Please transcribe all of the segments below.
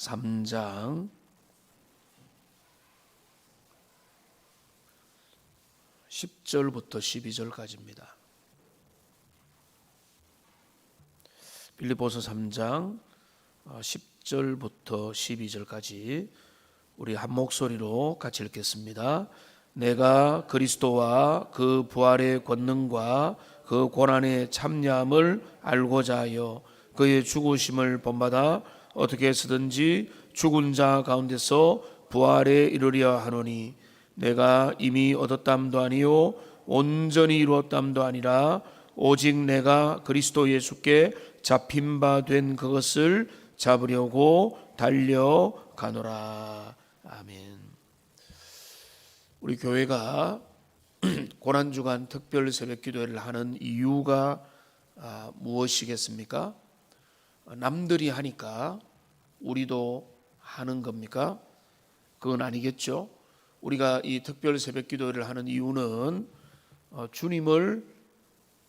3장 10절부터 12절까지입니다. 빌립보서 3장 10절부터 12절까지 우리 한 목소리로 같이 읽겠습니다. 내가 그리스도와 그 부활의 권능과 그 고난의 참여함을 알고자 하여 그의 죽으심을 본받아 어떻게 해서든지 죽은 자 가운데서 부활에 이르려 하노니 내가 이미 얻었담도 아니요 온전히 이루었담도 아니라 오직 내가 그리스도 예수께 잡힌 바 된 그것을 잡으려고 달려 가노라 아멘. 우리 교회가 고난 주간 특별 새벽 기도회를 하는 이유가 아, 무엇이겠습니까? 남들이 하니까 우리도 하는 겁니까? 그건 아니겠죠. 우리가 이 특별 새벽 기도회를 하는 이유는 어, 주님을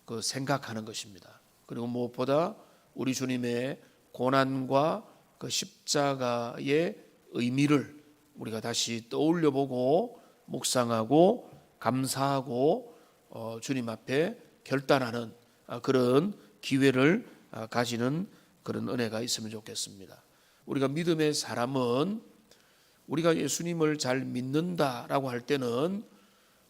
그 생각하는 것입니다. 그리고 무엇보다 우리 주님의 고난과 그 십자가의 의미를 우리가 다시 떠올려 보고 묵상하고 감사하고 어, 주님 앞에 결단하는 아, 그런 기회를 아, 가지는 그런 은혜가 있으면 좋겠습니다. 우리가 믿음의 사람은 우리가 예수님을 잘 믿는다라고 할 때는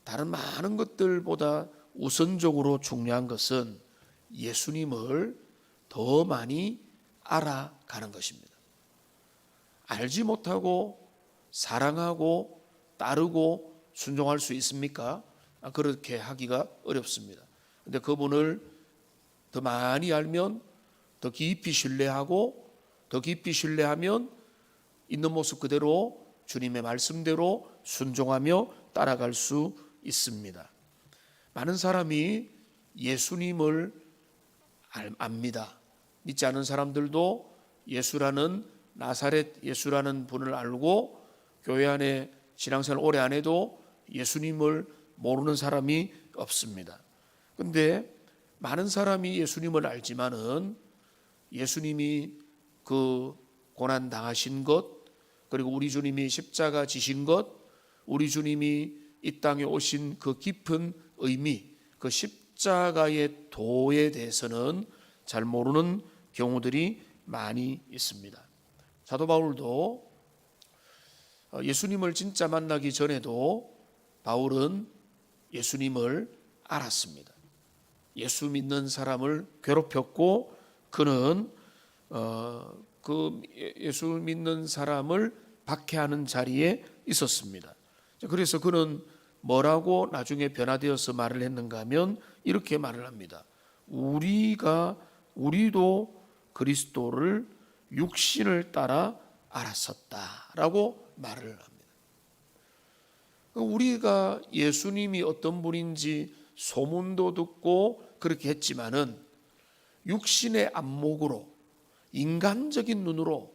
다른 많은 것들보다 우선적으로 중요한 것은 예수님을 더 많이 알아가는 것입니다. 알지 못하고 사랑하고 따르고 순종할 수 있습니까? 아, 그렇게 하기가 어렵습니다. 근데 그분을 더 많이 알면 더 깊이 신뢰하고 더 깊이 신뢰하면 있는 모습 그대로 주님의 말씀대로 순종하며 따라갈 수 있습니다. 많은 사람이 예수님을 알- 압니다. 믿지 않은 사람들도 예수라는 나사렛 예수라는 분을 알고 교회 안에 신앙생활 오래 안 해도 예수님을 모르는 사람이 없습니다. 근데 많은 사람이 예수님을 알지만은 예수님이 그 고난 당하신 것 그리고 우리 주님이 십자가 지신 것 우리 주님이 이 땅에 오신 그 깊은 의미 그 십자가의 도에 대해서는 잘 모르는 경우들이 많이 있습니다. 사도 바울도 어, 예수님을 진짜 만나기 전에도 바울은 예수님을 알았습니다. 예수 믿는 사람을 괴롭혔고 그는 어, 그 예- 예수 믿는 사람을 박해하는 자리에 있었습니다. 자, 그래서 그는 뭐라고 나중에 변화되어서 말을 했는가 하면 이렇게 말을 합니다. 우리가 우리도 그리스도를 육신을 따라 알았었다라고 말을 합니다. 우리가 예수님이 어떤 분인지 소문도 듣고 그렇게 했지만은 육신의 안목으로 인간적인 눈으로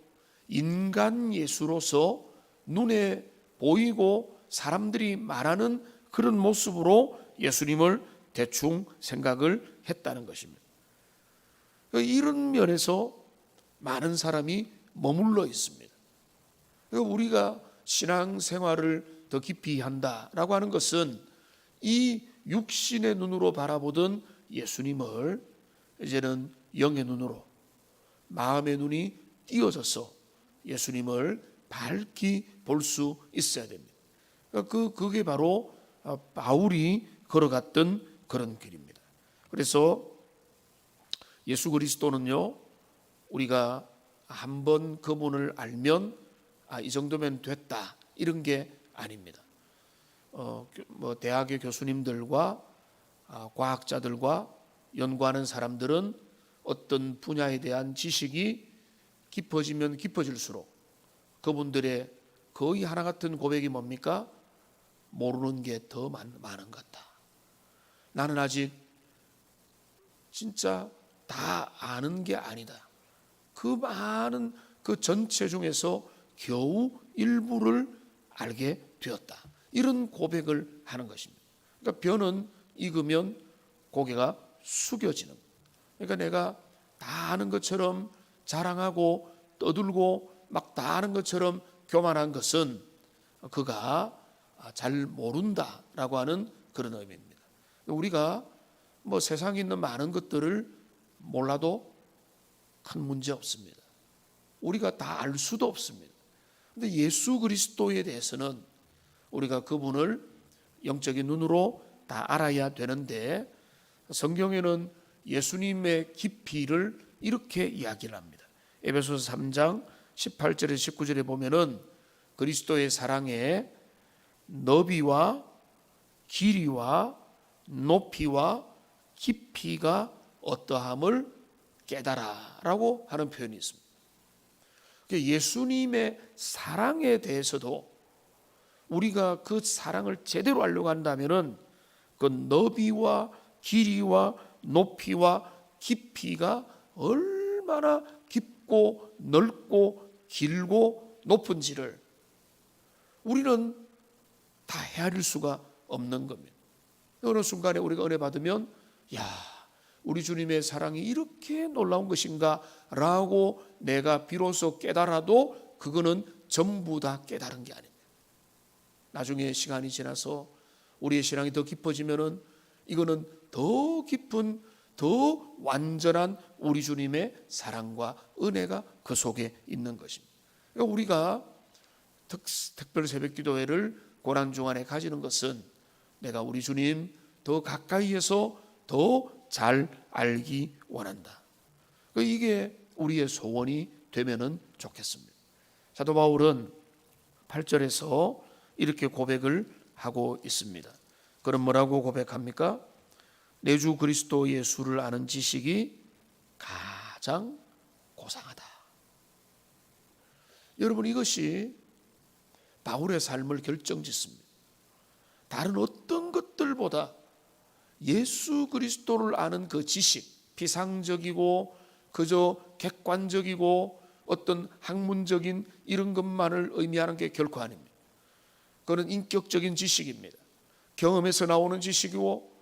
인간 예수로서 눈에 보이고 사람들이 말하는 그런 모습으로 예수님을 대충 생각을 했다는 것입니다. 이런 면에서 많은 사람이 머물러 있습니다. 우리가 신앙 생활을 더 깊이 한다라고 하는 것은 이 육신의 눈으로 바라보던 예수님을 이제는 영의 눈으로 마음의 눈이 띄어져서 예수님을 밝히 볼 수 있어야 됩니다. 그 그게 바로 바울이 걸어갔던 그런 길입니다. 그래서 예수 그리스도는요 우리가 한 번 그분을 알면 아, 이 정도면 됐다 이런 게 아닙니다. 어, 뭐 대학의 교수님들과 아, 과학자들과 연구하는 사람들은 어떤 분야에 대한 지식이 깊어지면 깊어질수록 그분들의 거의 하나 같은 고백이 뭡니까? 모르는 게 더 많은 것 같다. 나는 아직 진짜 다 아는 게 아니다. 그 많은 그 전체 중에서 겨우 일부를 알게 되었다. 이런 고백을 하는 것입니다. 그러니까 벼는 익으면 고개가 숙여지는. 그러니까 내가 다 아는 것처럼 자랑하고 떠들고 막 다 아는 것처럼 교만한 것은 그가 잘 모른다라고 하는 그런 의미입니다. 우리가 뭐 세상에 있는 많은 것들을 몰라도 큰 문제 없습니다. 우리가 다 알 수도 없습니다. 근데 예수 그리스도에 대해서는 우리가 그분을 영적인 눈으로 다 알아야 되는데 성경에는 예수님의 깊이를 이렇게 이야기를 합니다. 에베소서 3장 18절에 19절에 보면은 그리스도의 사랑에 너비와 길이와 높이와 깊이가 어떠함을 깨달아라고 하는 표현이 있습니다. 그러니까 예수님의 사랑에 대해서도 우리가 그 사랑을 제대로 알려고 한다면은 그 너비와 길이와 높이와 깊이가 얼마나 깊고 넓고 길고 높은지를 우리는 다 헤아릴 수가 없는 겁니다. 어느 순간에 우리가 은혜 받으면 야 우리 주님의 사랑이 이렇게 놀라운 것인가라고 내가 비로소 깨달아도 그거는 전부 다 깨달은 게 아닙니다. 나중에 시간이 지나서 우리의 신앙이 더 깊어지면은 이거는 더 깊은 더 완전한 우리 주님의 사랑과 은혜가 그 속에 있는 것입니다. 그러니까 우리가 특, 특별 새벽 기도회를 고난 중간에 가지는 것은 내가 우리 주님 더 가까이에서 더 잘 알기 원한다. 그러니까 이게 우리의 소원이 되면은 좋겠습니다. 사도 바울은 8절에서 이렇게 고백을 하고 있습니다. 그럼 뭐라고 고백합니까? 내 주 그리스도 예수를 아는 지식이 가장 고상하다. 여러분 이것이 바울의 삶을 결정짓습니다. 다른 어떤 것들보다 예수 그리스도를 아는 그 지식, 비상적이고 그저 객관적이고 어떤 학문적인 이런 것만을 의미하는 게 결코 아닙니다. 그는 인격적인 지식입니다. 경험에서 나오는 지식이고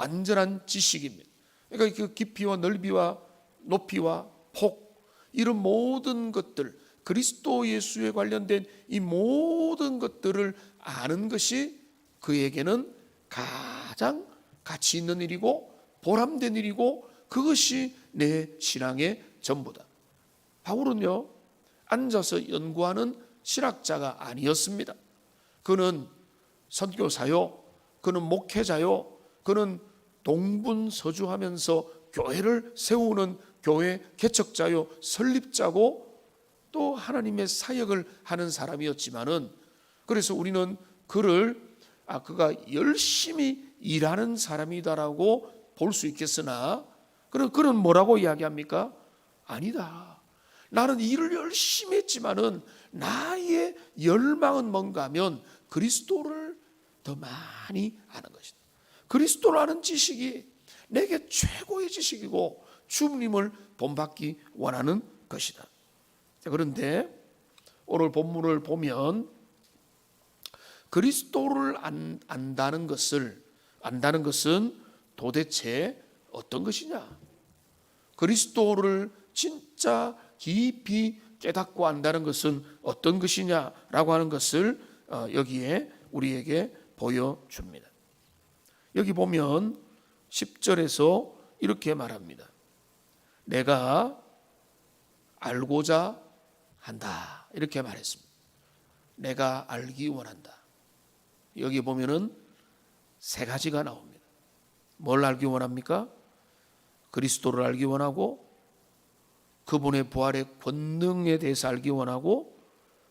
완전한 지식입니다. 그러니까 그 깊이와 넓이와 높이와 폭 이런 모든 것들 그리스도 예수에 관련된 이 모든 것들을 아는 것이 그에게는 가장 가치 있는 일이고 보람된 일이고 그것이 내 신앙의 전부다. 바울은요 앉아서 연구하는 실학자가 아니었습니다. 그는 선교사요, 그는 목회자요, 그는 동분서주하면서 교회를 세우는 교회 개척자요, 설립자고 또 하나님의 사역을 하는 사람이었지만은 그래서 우리는 그를 아 그가 열심히 일하는 사람이다라고 볼 수 있겠으나 그런 그는 뭐라고 이야기합니까? 아니다. 나는 일을 열심히 했지만은 나의 열망은 뭔가 하면 그리스도를 더 많이 아는 것이다. 그리스도를 아는 지식이 내게 최고의 지식이고 주님을 본받기 원하는 것이다. 그런데 오늘 본문을 보면 그리스도를 안, 안다는 것을 안다는 것은 도대체 어떤 것이냐? 그리스도를 진짜 깊이 깨닫고 안다는 것은 어떤 것이냐라고 하는 것을 어, 여기에 우리에게 보여줍니다. 여기 보면 10절에서 이렇게 말합니다. 내가 알고자 한다. 이렇게 말했습니다. 내가 알기 원한다. 여기 보면은 세 가지가 나옵니다. 뭘 알기 원합니까? 그리스도를 알기 원하고 그분의 부활의 권능에 대해서 알기 원하고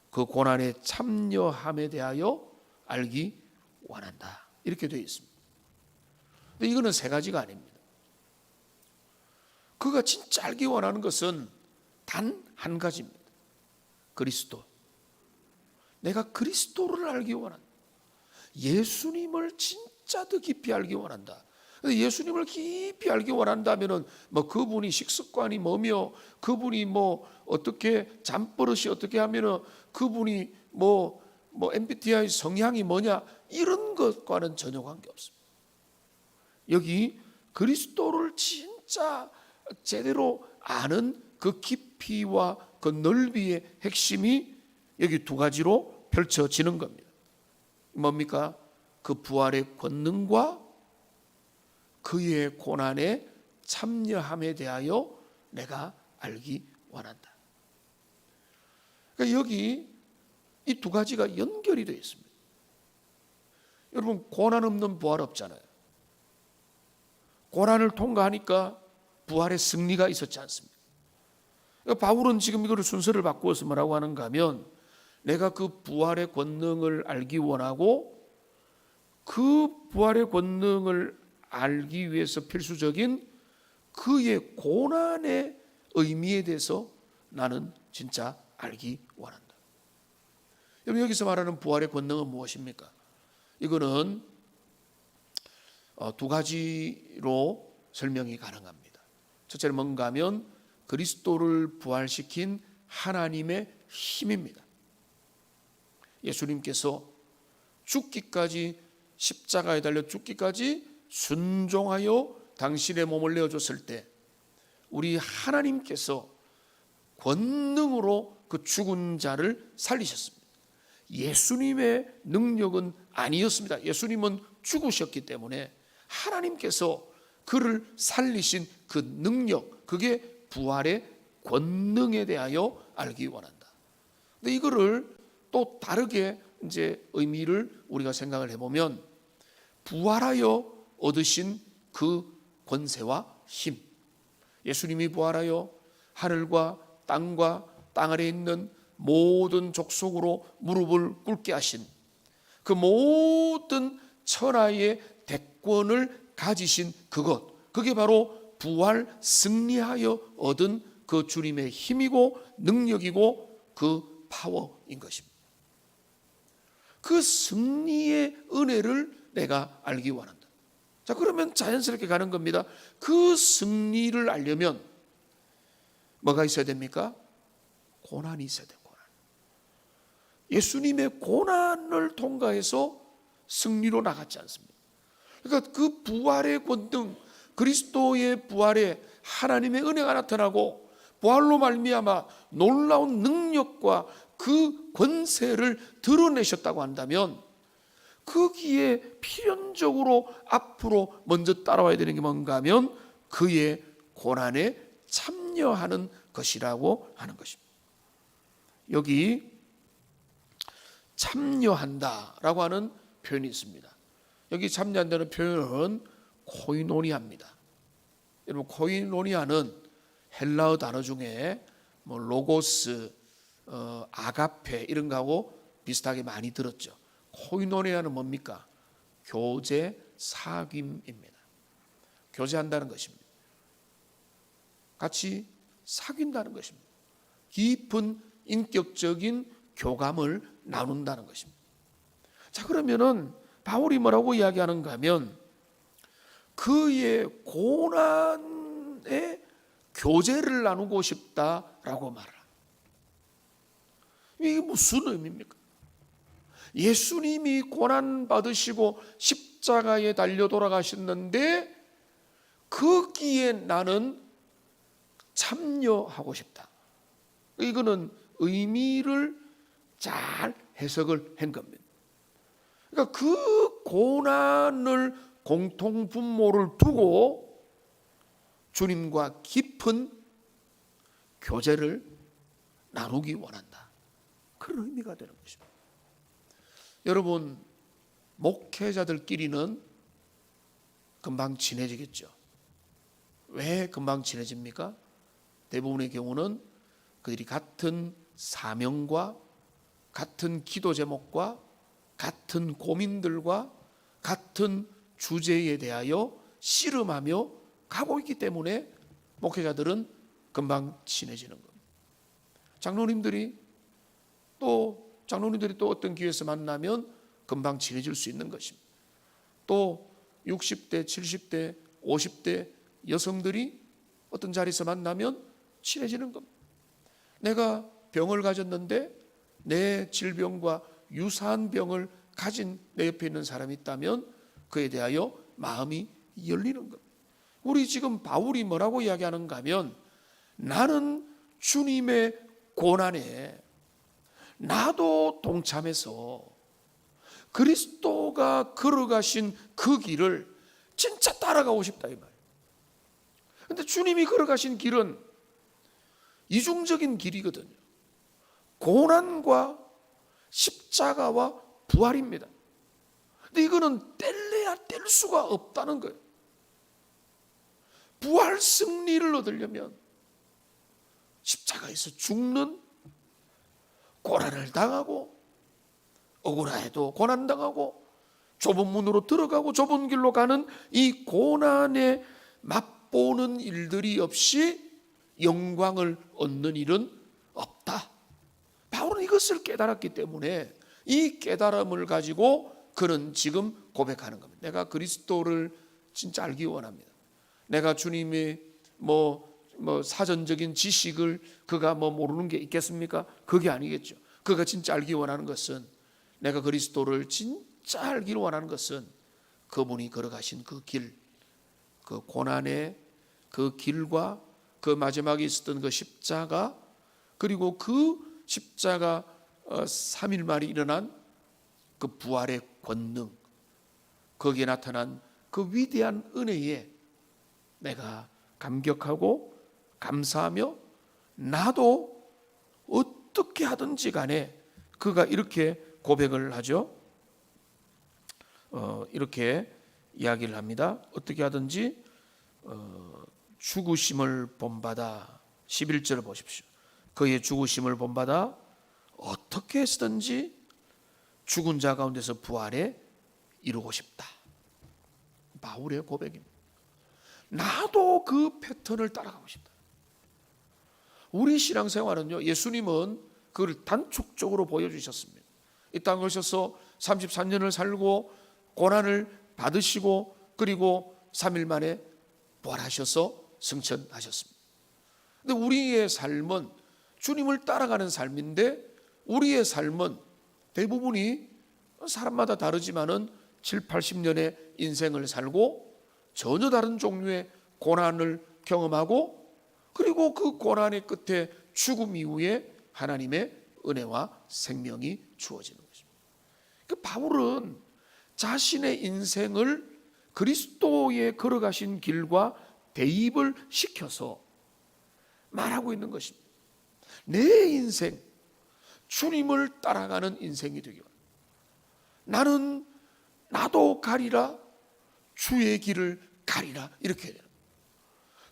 그 고난에 참여함에 대하여 알기 원한다. 이렇게 되어 있습니다. 근데 이거는 세 가지가 아닙니다. 그가 진짜 알기 원하는 것은 단 한 가지입니다. 그리스도. 내가 그리스도를 알기 원한다. 예수님을 진짜 더 깊이 알기 원한다. 예수님을 깊이 알기 원한다면은 뭐 그분이 식습관이 뭐며 그분이 뭐 어떻게 잠버릇이 어떻게 하면은 그분이 뭐뭐 MBTI 성향이 뭐냐 이런 것과는 전혀 관계 없습니다. 여기 그리스도를 진짜 제대로 아는 그 깊이와 그 넓이의 핵심이 여기 두 가지로 펼쳐지는 겁니다. 뭡니까? 그 부활의 권능과 그의 고난에 참여함에 대하여 내가 알기 원한다. 그러니까 여기 이 두 가지가 연결이 되어 있습니다. 여러분 고난 없는 부활 없잖아요. 고난을 통과하니까 부활의 승리가 있었지 않습니까? 그러니까 바울은 지금 이거를 순서를 바꾸어서 뭐라고 하는가 하면 내가 그 부활의 권능을 알기 원하고 그 부활의 권능을 알기 위해서 필수적인 그의 고난의 의미에 대해서 나는 진짜 알기 원한다. 여러분 여기서 말하는 부활의 권능은 무엇입니까? 이거는 어, 두 가지로 설명이 가능합니다. 첫째는 뭔가 하면 그리스도를 부활시킨 하나님의 힘입니다. 예수님께서 죽기까지 십자가에 달려 죽기까지 순종하여 당신의 몸을 내어줬을 때 우리 하나님께서 권능으로 그 죽은 자를 살리셨습니다. 예수님의 능력은 아니었습니다. 예수님은 죽으셨기 때문에 하나님께서 그를 살리신 그 능력, 그게 부활의 권능에 대하여 알기 원한다. 근데 이거를 또 다르게 이제 의미를 우리가 생각을 해보면 부활하여 얻으신 그 권세와 힘. 예수님이 부활하여 하늘과 땅과 땅 아래 있는 모든 족속으로 무릎을 꿇게 하신 그 모든 천하의 대권을 가지신 그것. 그게 바로 부활 승리하여 얻은 그 주님의 힘이고 능력이고 그 파워인 것입니다. 그 승리의 은혜를 내가 알기 원한다. 자, 그러면 자연스럽게 가는 겁니다. 그 승리를 알려면 뭐가 있어야 됩니까? 고난이 있어야 돼, 고난. 예수님의 고난을 통과해서 승리로 나갔지 않습니까? 그러니까 그 부활의 권능, 그리스도의 부활에 하나님의 은혜가 나타나고 부활로 말미암아 놀라운 능력과 그 권세를 드러내셨다고 한다면 거기에 필연적으로 앞으로 먼저 따라와야 되는 게 뭔가 하면 그의 고난에 참여하는 것이라고 하는 것입니다. 여기 참여한다라고 하는 표현이 있습니다. 여기 참여한다는 표현은 코이노니아입니다. 여러분 코이노니아는 헬라어 단어 중에 뭐 로고스, 어, 아가페 이런 거하고 비슷하게 많이 들었죠. 코이노니아는 뭡니까? 교제 사귐입니다. 교제한다는 것입니다. 같이 사귄다는 것입니다. 깊은 인격적인 교감을 나눈다는 것입니다. 자, 그러면은 바울이 뭐라고 이야기하는가 하면 그의 고난의 교제를 나누고 싶다라고 말을 이게 무슨 의미입니까? 예수님이 고난 받으시고 십자가에 달려 돌아가셨는데 거기에 나는 참여하고 싶다. 이거는 의미를 잘 해석을 한 겁니다. 그러니까 그 고난을 공통 분모를 두고 주님과 깊은 교제를 나누기 원한다. 그런 의미가 되는 것입니다. 여러분, 목회자들끼리는 금방 친해지겠죠. 왜 금방 친해집니까? 대부분의 경우는 그들이 같은 사명과 같은 기도 제목과 같은 고민들과 같은 주제에 대하여 씨름하며 가고 있기 때문에 목회자들은 금방 친해지는 겁니다. 장로님들이 또 장로님들이 또 어떤 기회에서 만나면 금방 친해질 수 있는 것입니다. 또 60대, 70대, 50대 여성들이 어떤 자리에서 만나면 친해지는 겁니다. 내가 병을 가졌는데 내 질병과 유사한 병을 가진 내 옆에 있는 사람이 있다면 그에 대하여 마음이 열리는 겁니다. 우리 지금 바울이 뭐라고 이야기하는가 하면 나는 주님의 고난에 나도 동참해서 그리스도가 걸어가신 그 길을 진짜 따라가고 싶다 이 말. 근데 주님이 걸어가신 길은 이중적인 길이거든요. 고난과 십자가와 부활입니다. 근데 이거는 뗄래야 뗄 수가 없다는 거예요. 부활 승리를 얻으려면 십자가에서 죽는 고난을 당하고 억울해도 고난 당하고 좁은 문으로 들어가고 좁은 길로 가는 이 고난에 맛보는 일들이 없이 영광을 얻는 일은 것을 깨달았기 때문에 이 깨달음을 가지고 그는 지금 고백하는 겁니다. 내가 그리스도를 진짜 알기 원합니다. 내가 주님의 뭐, 뭐 사전적인 지식을 그가 뭐 모르는 게 있겠습니까? 그게 아니겠죠. 그가 진짜 알기 원하는 것은 내가 그리스도를 진짜 알기를 원하는 것은 그분이 걸어가신 그 길, 그 고난의 그 길과 그 마지막에 있었던 그 십자가 그리고 그 십자가 3일 만에 일어난 그 부활의 권능 거기에 나타난 그 위대한 은혜에 내가 감격하고 감사하며 나도 어떻게 하든지 간에 그가 이렇게 고백을 하죠. 어, 이렇게 이야기를 합니다. 어떻게 하든지 어, 죽으심을 본받아 11절 보십시오. 그의 죽으심을 본받아 어떻게 해서든지 죽은 자 가운데서 부활해 이루고 싶다. 바울의 고백입니다. 나도 그 패턴을 따라가고 싶다. 우리 신앙생활은요, 예수님은 그걸 단축적으로 보여주셨습니다. 이 땅에 오셔서 33년을 살고 고난을 받으시고 그리고 3일 만에 부활하셔서 승천하셨습니다. 근데 우리의 삶은 주님을 따라가는 삶인데 우리의 삶은 대부분이 사람마다 다르지만은 7, 80년의 인생을 살고 전혀 다른 종류의 고난을 경험하고 그리고 그 고난의 끝에 죽음 이후에 하나님의 은혜와 생명이 주어지는 것입니다. 그 바울은 자신의 인생을 그리스도의 걸어가신 길과 대입을 시켜서 말하고 있는 것입니다. 내 인생, 주님을 따라가는 인생이 되기 바랍니다. 나는 나도 가리라 주의 길을 가리라 이렇게 해야 돼요.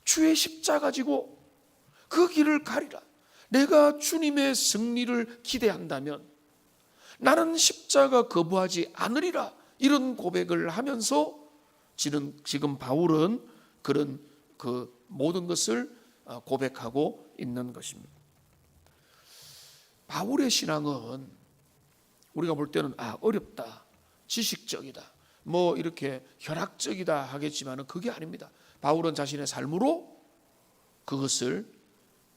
주의 십자가 지고 그 길을 가리라. 내가 주님의 승리를 기대한다면 나는 십자가 거부하지 않으리라. 이런 고백을 하면서 지금, 지금 바울은 그런 그 모든 것을 어, 고백하고 있는 것입니다. 바울의 신앙은 우리가 볼 때는 아 어렵다, 지식적이다, 뭐 이렇게 현학적이다 하겠지만은 그게 아닙니다. 바울은 자신의 삶으로 그것을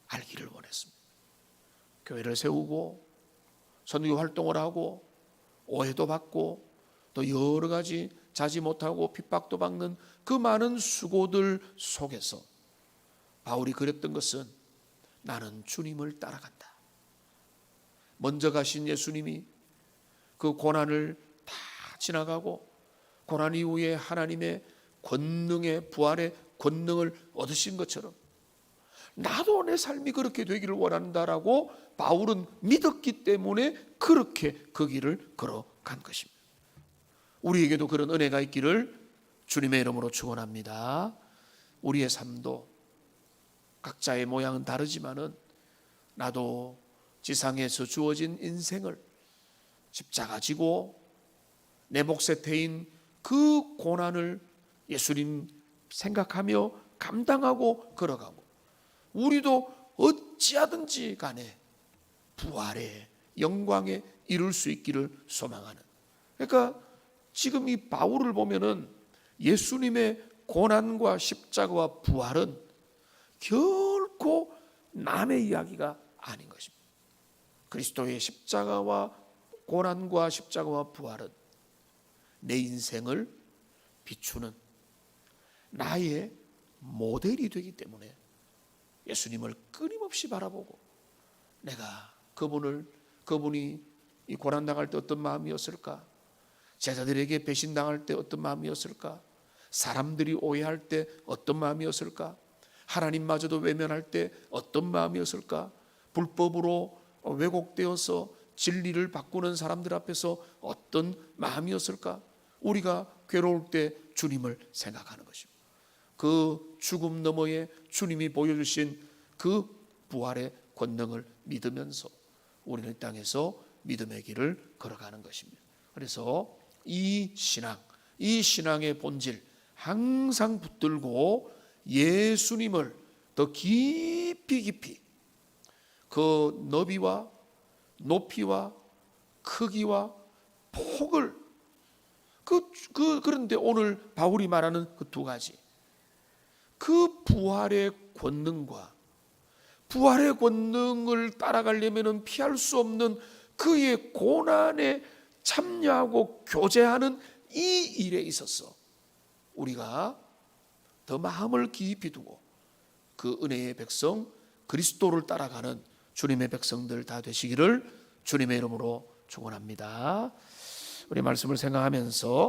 알기를 원했습니다. 교회를 세우고 선교 활동을 하고 오해도 받고 또 여러 가지 자지 못하고 핍박도 받는 그 많은 수고들 속에서 바울이 그랬던 것은 나는 주님을 따라간다. 먼저 가신 예수님이 그 고난을 다 지나가고 고난 이후에 하나님의 권능의 부활의 권능을 얻으신 것처럼 나도 내 삶이 그렇게 되기를 원한다라고 바울은 믿었기 때문에 그렇게 그 길을 걸어간 것입니다. 우리에게도 그런 은혜가 있기를 주님의 이름으로 축원합니다. 우리의 삶도 각자의 모양은 다르지만은 나도 지상에서 주어진 인생을 십자가 지고 내 몫에 태인 그 고난을 예수님 생각하며 감당하고 걸어가고 우리도 어찌하든지 간에 부활의 영광에 이룰 수 있기를 소망하는 그러니까 지금 이 바울을 보면은 예수님의 고난과 십자가와 부활은 결코 남의 이야기가 아닌 것입니다. 그리스도의 십자가와 고난과 십자가와 부활은 내 인생을 비추는 나의 모델이 되기 때문에 예수님을 끊임없이 바라보고 내가 그분을 그분이 이 고난 당할 때 어떤 마음이었을까? 제자들에게 배신 당할 때 어떤 마음이었을까? 사람들이 오해할 때 어떤 마음이었을까? 하나님마저도 외면할 때 어떤 마음이었을까? 불법으로 왜곡되어서 진리를 바꾸는 사람들 앞에서 어떤 마음이었을까? 우리가 괴로울 때 주님을 생각하는 것입니다. 그 죽음 너머에 주님이 보여주신 그 부활의 권능을 믿으면서 우리는 이 땅에서 믿음의 길을 걸어가는 것입니다. 그래서 이 신앙, 이 신앙의 본질 항상 붙들고 예수님을 더 깊이 깊이 그 너비와 높이와 크기와 폭을 그, 그 그런데 오늘 바울이 말하는 그 두 가지. 그 부활의 권능과 부활의 권능을 따라가려면 피할 수 없는 그의 고난에 참여하고 교제하는 이 일에 있어서 우리가 더 마음을 깊이 두고 그 은혜의 백성 그리스도를 따라가는 주님의 백성들 다 되시기를 주님의 이름으로 축원합니다. 우리 말씀을 생각하면서